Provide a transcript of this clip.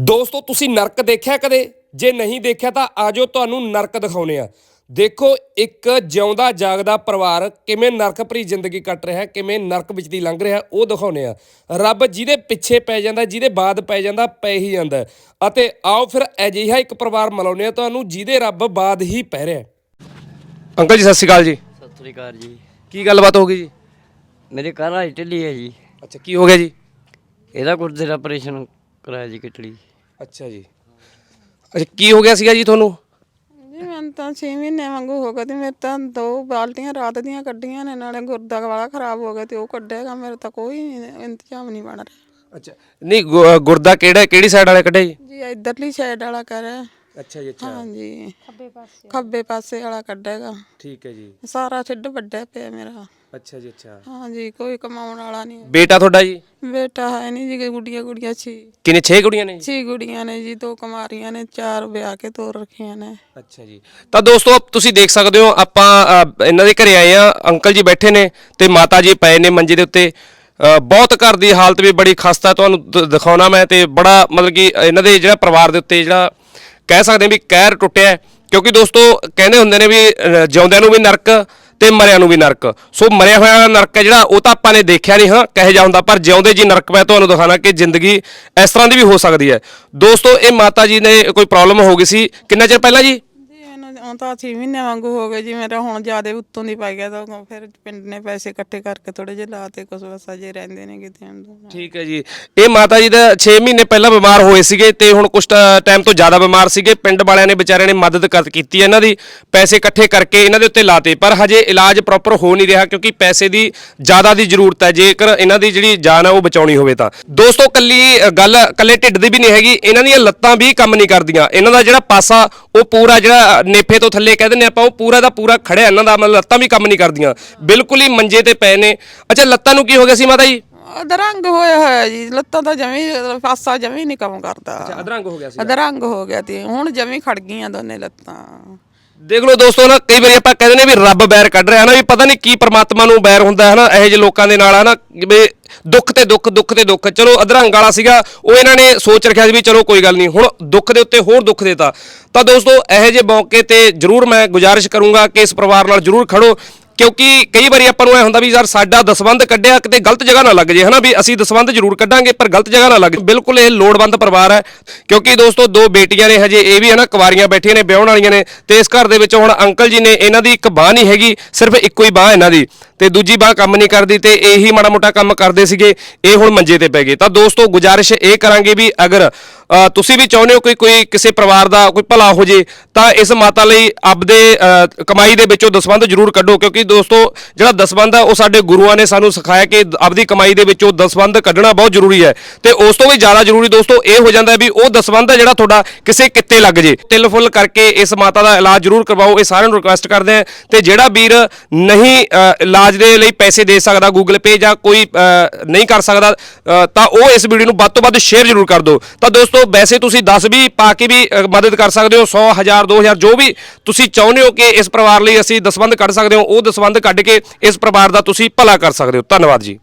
ਦੋਸਤੋ ਤੁਸੀਂ ਨਰਕ ਦੇਖਿਆ ਕਦੇ? ਜੇ ਨਹੀਂ ਦੇਖਿਆ ਤਾਂ ਆਜੋ ਤੁਹਾਨੂੰ ਨਰਕ ਦਿਖਾਉਨੇ ਆ। ਦੇਖੋ ਇੱਕ ਜਿਉਂਦਾ ਜਾਗਦਾ ਪਰਿਵਾਰ ਕਿਵੇਂ ਨਰਕ ਭਰੀ ਜ਼ਿੰਦਗੀ ਕੱਟ ਰਿਹਾ ਹੈ, ਕਿਵੇਂ ਨਰਕ ਵਿੱਚ ਦੀ ਲੰਘ ਰਿਹਾ ਹੈ, ਉਹ ਦਿਖਾਉਨੇ ਆ। ਰੱਬ ਜਿਹਦੇ ਪਿੱਛੇ ਪੈ ਜਾਂਦਾ ਜਿਹਦੇ ਬਾਅਦ ਪੈ ਜਾਂਦਾ ਪੈ ਹੀ ਜਾਂਦਾ। ਅਤੇ ਆਓ ਫਿਰ ਅਜਿਹਾ ਇੱਕ ਪਰਿਵਾਰ ਮਿਲਾਉਂਦੇ ਆ ਤੁਹਾਨੂੰ ਜਿਹਦੇ ਰੱਬ ਬਾਅਦ ਹੀ ਪੈ ਰਿਹਾ। ਅੰਕਲ ਜੀ ਸਤਿ ਸ਼੍ਰੀ ਅਕਾਲ ਜੀ। ਸਤਿ ਸ੍ਰੀ ਅਕਾਲ ਜੀ। ਕੀ ਗੱਲਬਾਤ ਹੋ ਗਈ ਜੀ? ਮੇਰੇ ਘਰ ਵਾਲੀ ਢਿੱਲੀ ਹੈ ਜੀ। ਅੱਛਾ ਕੀ ਹੋ ਗਿਆ ਜੀ? ਇਹਦਾ ਗੁਰਦੇ ਦਾ ਆਪਰੇਸ਼ਨ ਕਰਾਇਆ ਜੀ ਕਿਟੜੀ ਅੱਛਾ ਜੀ। ਅੱਛਾ ਕੀ ਹੋ ਗਿਆ ਸੀਗਾ ਜੀ ਤੁਹਾਨੂੰ? ਜੀ ਮੈਨੂੰ ਤਾਂ 6 ਮਹੀਨੇ ਵਾਂਗੂ ਹੋ ਗਏ ਤੇ ਮੇਰੇ ਤਾਂ ਦੋ ਬਾਲਟੀਆਂ ਰਾਤ ਦੀਆਂ ਕੱਢੀਆਂ ਨੇ ਨਾਲੇ ਗੁਰਦਾ ਵਾਲਾ ਖਰਾਬ ਹੋ ਗਿਆ ਤੇ ਉਹ ਕੱਢੇਗਾ ਮੇਰੇ ਤਾਂ ਕੋਈ ਇੰਤਜ਼ਾਮ ਨਹੀਂ ਬਣ ਰਿਹਾ। ਅੱਛਾ ਨਹੀਂ ਗੁ- ਗੁਰਦਾ ਕਿਹੜਾ ਕਿਹੜੀ ਸਾਈਡ ਵਾਲੇ ਕੱਢਿਆ ਜੀ? ਜੀ ਇਧਰਲੀ ਸਾਈਡ ਵਾਲਾ ਕਰ। ਅੱਛਾ ਜੀ ਅੱਛਾ। ਹਾਂਜੀ। ਖੱਬੇ ਪਾਸੇ। ਖੱਬੇ ਪਾਸੇ ਵਾਲਾ ਕੱਢੇਗਾ। ਠੀਕ ਹੈ ਜੀ। ਸਾਰਾ ਢਿੱਡ ਵੱਡਾ ਪਿਆ ਮੇਰਾ। ਅੱਛਾ ਜੀ ਅੱਛਾ। ਹਾਂਜੀ ਕੋਈ ਕਮਾਉਣ ਵਾਲਾ ਨਹੀਂ। ਬੇਟਾ ਤੁਹਾਡਾ ਜੀ? ਬੇਟਾ ਹੈ ਨਹੀਂ ਜੀ ਗੁੱਡੀਆਂ ਗੁੱਡੀਆਂ ਛੀ। ਕਿੰਨੇ 6 ਕੁੜੀਆਂ ਨੇ ਛੀ ਗੁੱਡੀਆਂ ਨੇ ਜੀ ਦੋ ਕੁਮਾਰੀਆਂ ਨੇ ਚਾਰ ਵਿਆਹ ਕੇ ਤੋਰ ਰੱਖੀਆਂ ਨੇ। ਅੱਛਾ ਜੀ। ਤਾਂ ਦੋਸਤੋ ਤੁਸੀਂ ਦੇਖ ਸਕਦੇ ਹੋ ਆਪਾਂ ਅ, ਇਹਨਾਂ ਦੇ ਘਰੇ ਆਏ ਆ ਅੰਕਲ ਜੀ ਬੈਠੇ ਨੇ ਤੇ ਮਾਤਾ ਜੀ ਪਏ ਨੇ ਮੰਜੇ ਦੇ ਉੱਤੇ। ਅ, ਬਹੁਤ ਘਰ ਦੀ ਹਾਲਤ ਵੀ ਬੜੀ ਖਸਤਾ ਤੁਹਾਨੂੰ ਦ- ਦਿਖਾਉਣਾ ਮੈਂ ਤੇ ਬੜਾ ਮਤਲਬ ਕਿ ਇਹਨਾਂ ਦੇ ਜਿਹੜਾ ਪਰਿਵਾਰ ਦੇ ਉੱਤੇ ਜਿਹੜਾ ਕਹਿ ਸਕਦੇ ਹਾਂ ਵੀ ਕਹਿਰ ਟੁੱਟਿਆ ਹੈ। ਕਿਉਂਕਿ ਦੋਸਤੋ ਕਹਿੰਦੇ ਹੁੰਦੇ ਨੇ ਵੀ ਅ, ਜਿਉਂਦਿਆਂ ਨੂੰ ਵੀ ਨਰਕ ਤੇ ਮਰਿਆ ਨੂੰ ਵੀ ਨਰਕ। ਸੋ ਮਰਿਆ ਹੋਇਆ ਨਰਕ ਹੈ ਜਿਹੜਾ, ਉਹ ਤਾਂ ਆਪਾਂ ਨੇ ਦੇਖਿਆ ਨਹੀਂ, ਹਾਂ, ਕਹੇ ਹੁੰਦਾ, ਪਰ ਜਿਉਂਦੇ ਜੀ ਨਰਕ, ਮੈਂ ਤੁਹਾਨੂੰ ਦਿਖਾਣਾ ਕਿ ਜ਼ਿੰਦਗੀ ਇਸ ਤਰ੍ਹਾਂ ਦੀ ਵੀ ਹੋ ਸਕਦੀ ਹੈ। ਦੋਸਤੋ, ਇਹ ਮਾਤਾ ਜੀ ਨੇ ਕੋਈ ਪ੍ਰੋਬਲਮ ਹੋ ਗਈ ਸੀ? ਕਿੰਨਾ ਚਿਰ ਪਹਿਲਾਂ ਜੀ? ਜੀ ਤਾਂ 6 ਮਹੀਨੇ ਵਾਂਗੂ ਹੋ ਗਏ ਜੀ, ਮੇਰਾ ਹੁਣ ਜ਼ਿਆਦਾ ਉੱਤੋਂ ਦੀ ਪੈ ਗਿਆ ਤਾਂ ਫਿਰ ਪਿੰਡ ਨੇ ਪੈਸੇ ਇਕੱਠੇ ਕਰਕੇ ਥੋੜੇ ਜਿਹੇ ਲਾਤੇ, ਕੁਛ ਬਸ ਅਜੇ ਰਹਿੰਦੇ ਨੇ ਕਿਤੇ ਹੁਣ ਠੀਕ ਹੈ ਜੀ। ਇਹ ਮਾਤਾ ਜੀ ਦਾ 6 ਮਹੀਨੇ ਪਹਿਲਾਂ ਬਿਮਾਰ ਹੋਏ ਸੀਗੇ ਤੇ ਹੁਣ ਕੁਝ ਟਾਈਮ ਤੋਂ ਜ਼ਿਆਦਾ ਬਿਮਾਰ ਸੀਗੇ। ਪਿੰਡ ਵਾਲਿਆਂ ਨੇ ਵਿਚਾਰਿਆਂ ਨੇ ਮਦਦ ਕਰ ਕੀਤੀ ਹੈ ਇਹਨਾਂ ਦੀ, ਪੈਸੇ ਇਕੱਠੇ ਕਰਕੇ ਇਹਨਾਂ ਦੇ ਉੱਤੇ ਲਾਤੇ। ਪਰ ਹਜੇ ਇਲਾਜ ਪ੍ਰੋਪਰ ਹੋ ਨਹੀਂ ਰਿਹਾ ਕਿਉਂਕਿ ਪੈਸੇ ਦੀ ਜ਼ਿਆਦਾ ਦੀ ਜ਼ਰੂਰਤ ਹੈ। ਜੇਕਰ ਇਹਨਾਂ ਦੀ ਜਿਹੜੀ ਜਾਨ ਹੈ ਉਹ ਬਚਾਉਣੀ ਹੋਵੇ ਤਾਂ। ਦੋਸਤੋ ਕੱਲੀ ਗੱਲ ਕੱਲੇ ਢਿੱਡ ਦੀ ਵੀ ਨਹੀਂ ਹੈਗੀ। ਇਹਨਾਂ ਦੀਆਂ ਲੱਤਾਂ ਵੀ ਕੰਮ ਨਹੀਂ ਕਰਦੀਆਂ। ਇਹਨਾਂ ਦਾ ਜਿਹੜਾ ਪਾਸਾ, ਉਹ ਪੂਰਾ ਜਿਹੜਾ ਨੇਫੇ ਤੋਂ ਥੱਲੇ ਕਹਿ ਦਿੰਦੇ ਆਪਾਂ ਉਹ ਪੂਰਾ ਦਾ ਪੂਰਾ ਖੜਿਆ ਇਹਨਾਂ ਦਾ ਮਤਲਬ ਲੱਤਾਂ ਵੀ ਕੰਮ ਨਹੀਂ ਕਰਦੀਆਂ। ਬਿਲਕੁਲ ਹੀ ਮੰਜੇ ਤੇ ਪਏ ਨੇ। ਅੱਛਾ ਲੱਤਾਂ ਨੂੰ ਕੀ ਹੋ ਗਿਆ ਸੀ ਮਾਤਾ ਜੀ? ਅਧਰੰਗ ਹੋਇਆ ਹੋਇਆ ਜੀ। ਲੱਤਾਂ ਤਾਂ ਜਮੀ ਪਾਸਾ ਜਮੀ ਨਹੀਂ ਕੰਮ ਕਰਦਾ। ਅਧਰੰਗ ਹੋ ਗਿਆ ਸੀ। ਅਧਰੰਗ ਹੋ ਗਿਆ ਤੇ ਹੁਣ ਜਮੀ ਖੜ ਗਈਆਂ ਦੋਨੇ ਲੱਤਾਂ। ਦੇਖ ਲਓ ਦੋਸਤੋ ਨਾ ਕਈ ਵਾਰੀ ਆਪਾਂ ਕਹਿੰਦੇ ਨੇ ਵੀ ਰੱਬ ਬੈਰ ਕੱਢ ਰਿਹਾ ਨਾ ਵੀ ਪਤਾ ਨਹੀਂ ਕੀ ਪਰਮਾਤਮਾ ਨੂੰ ਬੈਰ ਹੁੰਦਾ ਹੈ ਨਾ ਇਹੋ ਜਿਹੇ ਲੋਕਾਂ ਦੇ ਨਾਲ ਹੈ ਨਾ ਵੀ ਦੁੱਖ ਤੇ ਦੁੱਖ ਦੁੱਖ ਤੇ ਦੁੱਖ। ਚਲੋ, ਅਧਰੰਗ ਵਾਲਾ ਸੀਗਾ, ਉਹ ਇਹਨਾਂ ਨੇ ਸੋਚ ਰੱਖਿਆ ਸੀ ਵੀ ਚਲੋ ਕੋਈ ਗੱਲ ਨਹੀਂ ਹੁਣ ਦੁੱਖ ਦੇ ਉੱਤੇ ਹੋਰ ਦੁੱਖ ਦੇਤਾ। ਤਾਂ ਦੋਸਤੋ, ਇਹੋ ਜਿਹੇ ਮੌਕੇ ਤੇ ਜਰੂਰ ਮੈਂ ਗੁਜ਼ਾਰਿਸ਼ ਕਰੂੰਗਾ ਕਿ ਇਸ ਪਰਿਵਾਰ ਨਾਲ ਜਰੂਰ ਖੜੋ। ਕਿਉਂਕਿ ਕਈ ਵਾਰੀ ਆਪਾਂ ਨੂੰ ਐ ਹੁੰਦਾ ਵੀ ਯਾਰ ਸਾਡਾ ਦਸਵੰਧ ਕੱਢਿਆ ਕਿਤੇ ਗਲਤ ਜਗ੍ਹਾ ਨਾ ਲੱਗ ਜੇ, ਹਨਾ ਵੀ ਅਸੀਂ ਦਸਵੰਧ ਜ਼ਰੂਰ ਕੱਢਾਂਗੇ, ਪਰ ਗਲਤ ਜਗ੍ਹਾ ਨਾ ਲੱਗ ਜੇ। ਬਿਲਕੁਲ ਇਹ ਲੋੜਵੰਦ ਪਰਿਵਾਰ ਹੈ। ਕਿਉਂਕਿ ਦੋਸਤੋ, ਦੋ ਬੇਟੀਆਂ ਨੇ ਹਜੇ, ਇਹ ਵੀ ਹਨਾ ਕੁਵਾਰੀਆਂ ਬੈਠੀਆਂ ਨੇ, ਵਿਆਹਣ ਵਾਲੀਆਂ ਨੇ, ਤੇ ਇਸ ਘਰ ਦੇ ਵਿੱਚ ਹੁਣ ਅੰਕਲ ਜੀ ਨੇ ਇਹਨਾਂ ਦੀ ਇੱਕ ਬਾਹ ਨਹੀਂ ਹੈਗੀ, ਸਿਰਫ ਇੱਕੋ ਹੀ ਬਾਹ ਇਹਨਾਂ ਦੀ। ਤੇ ਦੂਜੀ ਬਾਹ ਕੰਮ ਨਹੀਂ ਕਰਦੀ, ਤੇ ਇਹੀ ਮਾੜਾ ਮੋਟਾ ਕੰਮ ਕਰਦੇ ਸੀਗੇ, ਇਹ ਹੁਣ ਮੰਜੇ ਤੇ ਪੈ ਗਏ। ਤਾਂ ਦੋਸਤੋ, ਗੁਜ਼ਾਰਿਸ਼ ਇਹ ਕਰਾਂਗੇ ਵੀ ਅਗਰ ਤੁਸੀਂ ਵੀ ਚਾਹੁੰਦੇ ਹੋ ਕਿ ਕੋਈ ਕਿਸੇ ਪਰਿਵਾਰ ਦਾ ਕੋਈ ਭਲਾ ਹੋ ਜੇ, ਤਾਂ ਇਸ ਮਾਤਾ ਲਈ ਆਪਦੇ ਕਮਾਈ ਦੇ ਵਿੱਚੋਂ ਦਸਵੰਧ ਜ਼ਰੂਰ ਕੱਢੋ, ਕਿਉਂਕਿ ਦੋਸਤੋ ਜਿਹੜਾ ਦਸਵੰਧ ਹੈ ਉਹ ਸਾਡੇ ਗੁਰੂਆਂ ਨੇ ਸਾਨੂੰ ਸਿਖਾਇਆ ਕਿ ਆਪਦੀ ਕਮਾਈ ਦੇ ਵਿੱਚੋਂ ਦਸਵੰਧ ਕੱਢਣਾ ਬਹੁਤ ਜ਼ਰੂਰੀ ਹੈ। ਤੇ ਉਸ ਤੋਂ ਵੀ ਜ਼ਿਆਦਾ ਜ਼ਰੂਰੀ ਦੋਸਤੋ ਇਹ ਹੋ ਜਾਂਦਾ ਵੀ ਉਹ ਦਸਵੰਧ ਹੈ ਜਿਹੜਾ ਤੁਹਾਡਾ ਕਿਸੇ ਕਿੱਤੇ ਲੱਗ ਜੇ। ਤਿਲ ਫੁੱਲ ਕਰਕੇ ਇਸ ਮਾਤਾ ਦਾ ਇਲਾਜ ਜ਼ਰੂਰ ਕਰਵਾਓ, ਇਹ ਸਾਰਿਆਂ ਨੂੰ ਰਿਕੁਐਸਟ ਕਰਦੇ ਆ ਤੇ ਜਿਹੜਾ ਵੀਰ ਨਹੀਂ ਇਲਾਜ ਦੇ ਲਈ ਪੈਸੇ ਦੇ ਸਕਦਾ ਗੂਗਲ ਪੇ ਜਾਂ ਕੋਈ ਨਹੀਂ ਕਰ ਸਕਦਾ ਤਾਂ ਉਹ ਇਸ ਵੀਡੀਓ ਨੂੰ ਵੱਧ ਤੋਂ ਵੱਧ ਸ਼ੇਅਰ ਜ਼ਰੂਰ ਕਰ ਦਿਓ। ਤਾਂ ਦੋਸਤੋ ਵੈਸੇ ਤੁਸੀਂ 10 ਵੀ ਪਾ ਕੇ ਵੀ ਅ, ਮਦਦ ਕਰ ਸਕਦੇ ਹੋ 100 1000 2000 ਜੋ ਵੀ ਤੁਸੀਂ ਚਾਹੁੰਦੇ ਹੋ ਕਿ ਇਸ ਪਰਿਵਾਰ ਲਈ ਅਸੀਂ ਦਸਵੰਧ ਕੱਢ ਸਕਦੇ ਹੋ ਉਹ ਦਸਵੰਧ ਕੱਢ ਕੇ ਇਸ ਪਰਿਵਾਰ ਦਾ ਤੁਸੀਂ ਭਲਾ ਕਰ ਸਕਦੇ ਹੋ। ਧੰਨਵਾਦ ਜੀ।